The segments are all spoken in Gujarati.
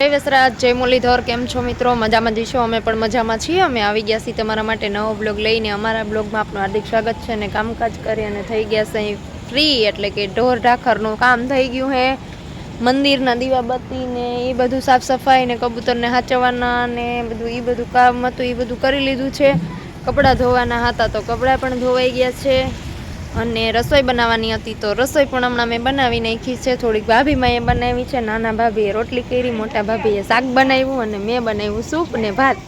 જય વસરાજ, જય મુરલીધર, કેમ છો મિત્રો? મજામાં જઈશું? અમે પણ મજામાં છીએ. અમે આવી ગયા છીએ તમારા માટે નવો બ્લોગ લઈને. અમારા બ્લોગમાં આપનું હાર્દિક સ્વાગત છે અને કામકાજ કરી અને થઈ ગયા છે અહીં ફ્રી એટલે કે ઢોર ઢાખરનું કામ થઈ ગયું હે મંદિરના દીવાબત્તી ને એ બધું સાફ સફાઈ ને કબૂતરને હાચવાના ને બધું, એ બધું કામ હતું, એ બધું કરી લીધું છે. કપડાં ધોવાના હતા તો કપડાં પણ ધોવાઈ ગયા છે. અને રસોઈ બનાવવાની હતી તો રસોઈ પણ હમણાં મેં બનાવી નાખી છે. થોડીક ભાભીમાં એ બનાવી છે. નાના ભાભીએ રોટલી કરી, મોટા ભાભીએ શાક બનાવ્યું અને મેં બનાવ્યું સૂપ ને ભાત.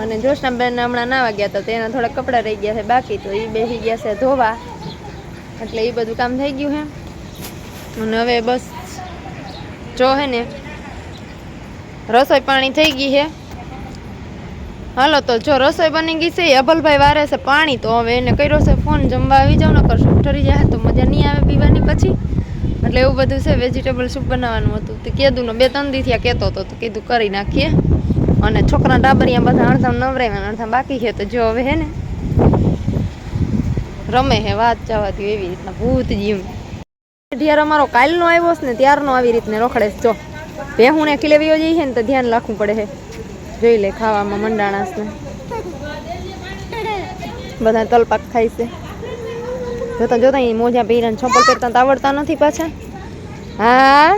અને જોશનાબેન હમણાં નાવા ગયા હતા તેના થોડા કપડાં રહી ગયા છે. બાકી તો એ બેસી ગયા છે ધોવા. એટલે એ બધું કામ થઈ ગયું હે અને હવે બસ જો હે ને રસોઈ પાણી થઈ ગઈ છે. હાલો, તો જો રસોઈ બની ગઈ છે અભલભાઈ વારે છે પાણી, તો હવે એને કર્યો છે ફોન જમવા આવી જાવ, નકર સૂપ ઠરી જાય, તો મજા નહીં આવે પીવાની પછી. એટલે એવું બધું છે વેજીટેબલ સૂપ બનાવવાનું હતું. તે કીધું ને બે ત્રણ દીથી કહેતો હતો, તો કીધું કરી નાખીએ. અને છોકરા ડાબરિયા બધા અડધા નવરાવ્યા અડધા બાકી છે, તો જો હવે હે ને, રમે હે, વાત જવા એવી રીતના ભૂત જીવ. ઢિયાર અમારો કાલનો આવ્યો છે ને, ત્યારનો આવી રીતને રોખડે જો. ભેહું ને ખીલેવીઓ જઈ જઈએ ને, તો ધ્યાન રાખવું પડે છે જોઈ લે ખાવામાં મંડાણા છે બધા તલપાક ખાય છે. જોતા જોતા અહીં મોજા પહેરીને છોપલ પહેરતા તો આવડતા નથી પાછા. હા?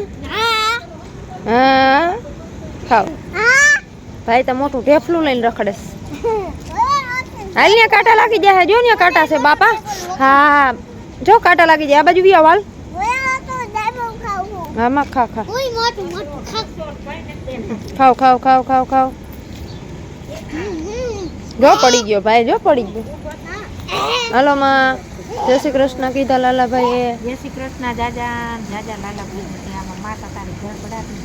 હા? ખાવ. ભાઈ તો મોટું ઢેફલું લઈને રખડેશ છે. હાલ ને કાંટા લાગી જાય જો ને કાંટા છે બાપા. હા જો કાંટા લાગી જાય આ બાજુ બી વાલ. હા ખા ખા. ખાવ ખાવ ખાવ ખાવ ખાવ. જો પડી ગયો ભાઈ જો પડી ગયો. હાલો માં જય શ્રી કૃષ્ણ કીધા લાલાભાઈએ. જય શ્રી કૃષ્ણ જાજા જાજા લાલા ભાઈ આમાં માતા તારી ઘર પડાતી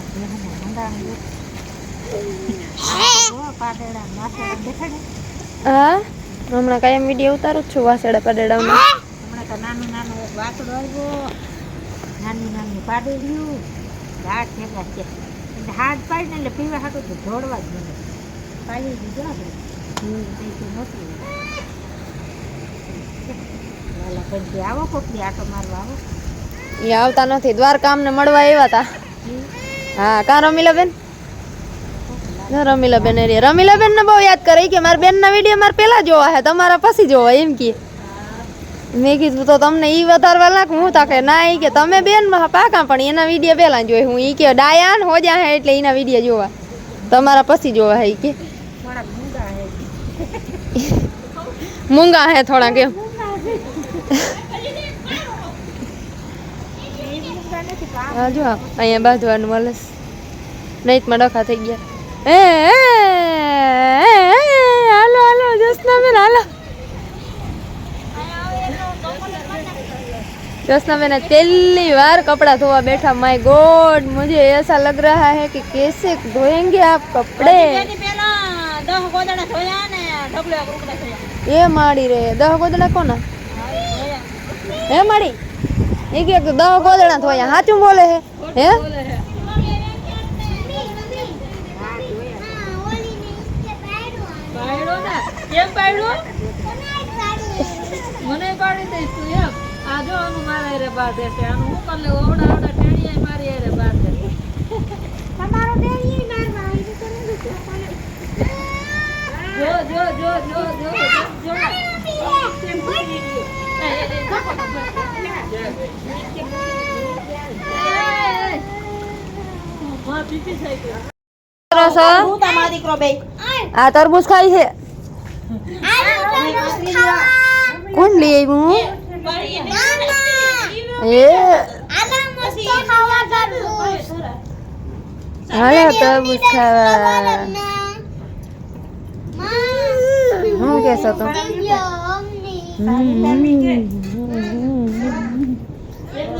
હા હમણાં કાયમ વીડિયો ઉતારું જ છું વાસેડા પાડેડામાં. હમણાં તો નાનું નાનું એક વાસડો આવ્યો. નાની નાની પાડેડ્યું. હાથ ભેગા છે. હાથ પાડીને એટલે પીવા હાટું તો જોડવા જ મને પાડી દીધો આપણે તેથી નહોતું લાલા ભાઈ આવો કોકની આટો મારવા આવો એ આવતા નથી. દ્વારકા અમને મળવા આવ્યા હતા હા, કા રમીલાબેન? ના, રમીલાબેન એ રહ્યા. રમીલાબેન ને બહુ યાદ કરે ઈ કે મારા બેન ના વીડિયો મારે પેલા જોવા હે તમારા પછી જોવા એમ કે. મેં કીધું તો તમને ઈ વધારવા નાખ હું તા કે ના, ઈ કે તમે બેનમાં, પાકા પણ એના વીડિયો પેલા જોઈ હું ઈ કે ડાયાન હોજા હે એટલે એના વીડિયો જોવા. તમારા પછી જોવા હે ઈ કે. થોડાક મૂંગા હે. થોડા કેમ જો અહીંયા બાંધવાનું મળે નહીં માં ડખા થઈ ગયા. એ હાલો હાલો જસનાબેન હાલો. જસનાબેન પહેલી વાર કપડા ધોવા બેઠા. માય ગોડ મુજે એસા લગ રહા હે કે કેસે ધોએંગે આપ કપડે? એ માડી રે, દહ ગોદડા કોના? હે માડી? એ કે દહ ગોદડા થોયા સાચું બોલે હે? હે? મને પાડી દઈશ એમ આ જો આનું મારા રે બાદ છે આનું હું પણ ઓવડા ઓવડા ટેણીએ મારી રે બાદ છે તમારો ટેણીએ મારવા આવી તો નથી જો જો જો જો જો જો. આ તરબૂચ ખાઈ છે. કોણ લઈ આવ્યું? એ. હાલો તરબૂચ ખાવા. હું કહેશો તો?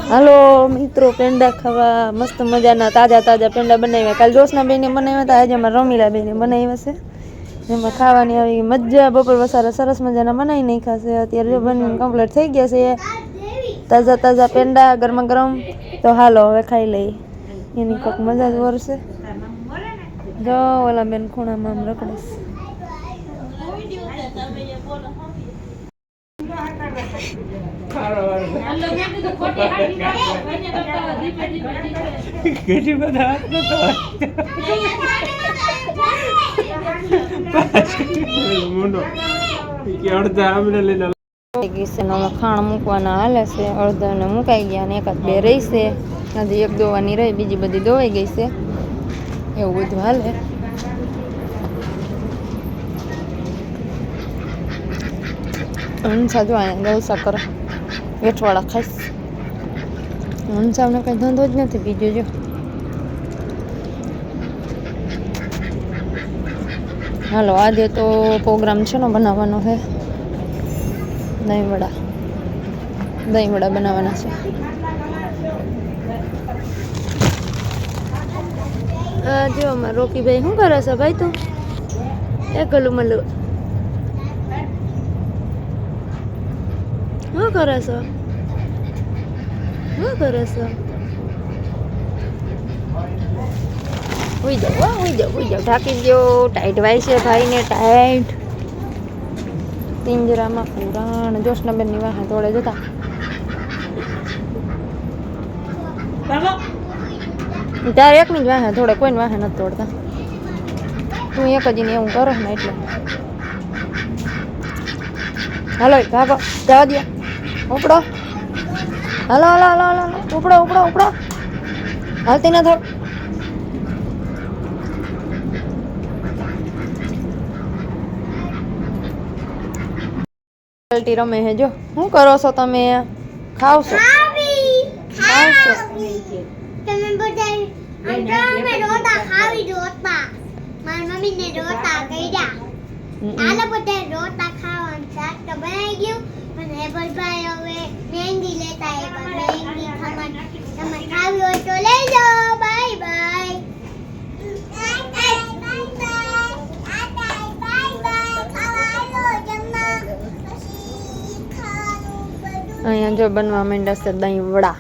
હાલો, મિત્રો, પેંડા ખાવા, મસ્ત મજાના, તાજા તાજા પેંડા બનાવ્યા. કાલ જોશના બેને બનાવ્યા હતા, આજે અમારા રમીલા બેને બનાવ્યા છે. એમાં ખાવાની આવી મજા, બપોર વસારા સરસ મજાના બનાવી નહીં ખાશે અત્યારે જો બનીને કમ્પ્લીટ થઈ ગયા છે. તાજા તાજા પેંડા, ગરમા ગરમ. તો હાલો, હવે ખાઈ લઈ એની કોઈક મજા જ વરસે. જો, ઓલા બેન ખૂણામાં આમ રખડે છે. કેટલી બધા ખાણ મૂકવાના હાલે છે અડધા ને મુકાઈ ગયા ને એકાદ બે રહી છે હજી એક દોવાની રહી, બીજી બધી દોવાઈ ગઈ છે. એવું બધું હાલે. હંસા જો અહીંયા જલસા કરે. વેઠવાળા ખાઈશ. હંસાને કંઈ ધંધો જ નથી, બીજો જો. હાલો, આજે તો પ્રોગ્રામ છે ને બનાવવાનો છે. દહીં વડા દહીં વડા બનાવવાના છે. જો અમાર રોકીભાઈ શું કરે છે ભાઈ તું? એ ગલું મલું. શું કરે છો? શું કરે છો? ઉઈ જાઓ હો, ઉઈ જાઓ ઉઈ જાઓ. ઢાંકી દો. ટાઈટ વાય છે ભાઈને ટાઈટ. પિંજરામાં પુરાણ. જોશનાબેનની વાહ તોડે જતા તારે એકની જ વાહે થોડે કોઈને વાહે નથી તોડતા. તું એક જ ને એવું કરો ને એટલે. હાલો ભાગો. જવા દો ઉપડો. હલો હલો હલો હાલો. ઉપડો ઉપડો ઉપડો. હાલતી ના થોડ પલટી રમે હે જો. શું કરો છો તમે ખાવશો? ખાવશો? તમે બધા અમે રોતા ખાવી રોતા. મારી મમ્મીને રોતા કર્યા. હમ. આલા બધા રોતા ખાવાનું શાક તો બનાવી ગયું. અને હેબલભાઈ હવે મહેંદી લેતા એ પણ મહેંદી ખમણ તમે ખાવી હોય તો લઈ જાઓ બાય બાય અહીંયા જો બનવા માંડ્યા છે દહીં વડા.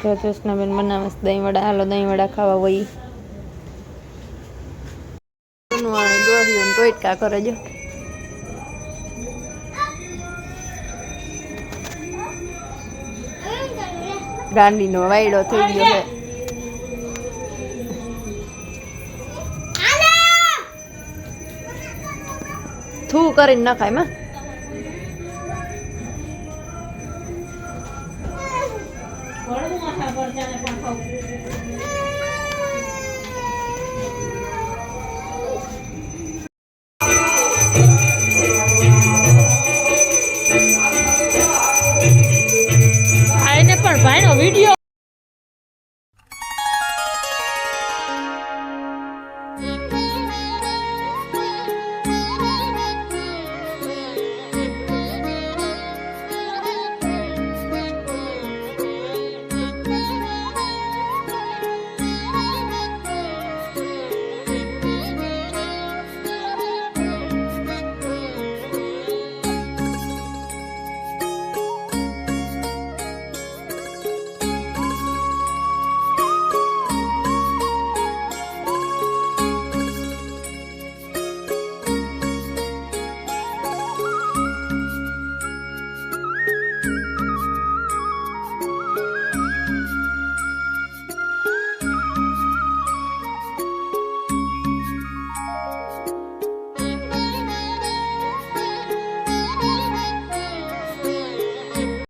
તો કૃષ્ણબેન બનાવે છે દહીં વડા. હાલો દહીં વડા ખાવા વઈ. દોર્યું ને ટોટકા કરે જો. ગાંડીનો વાયડો થઈ ગયો છે. થૂ કરીને નખાયમાં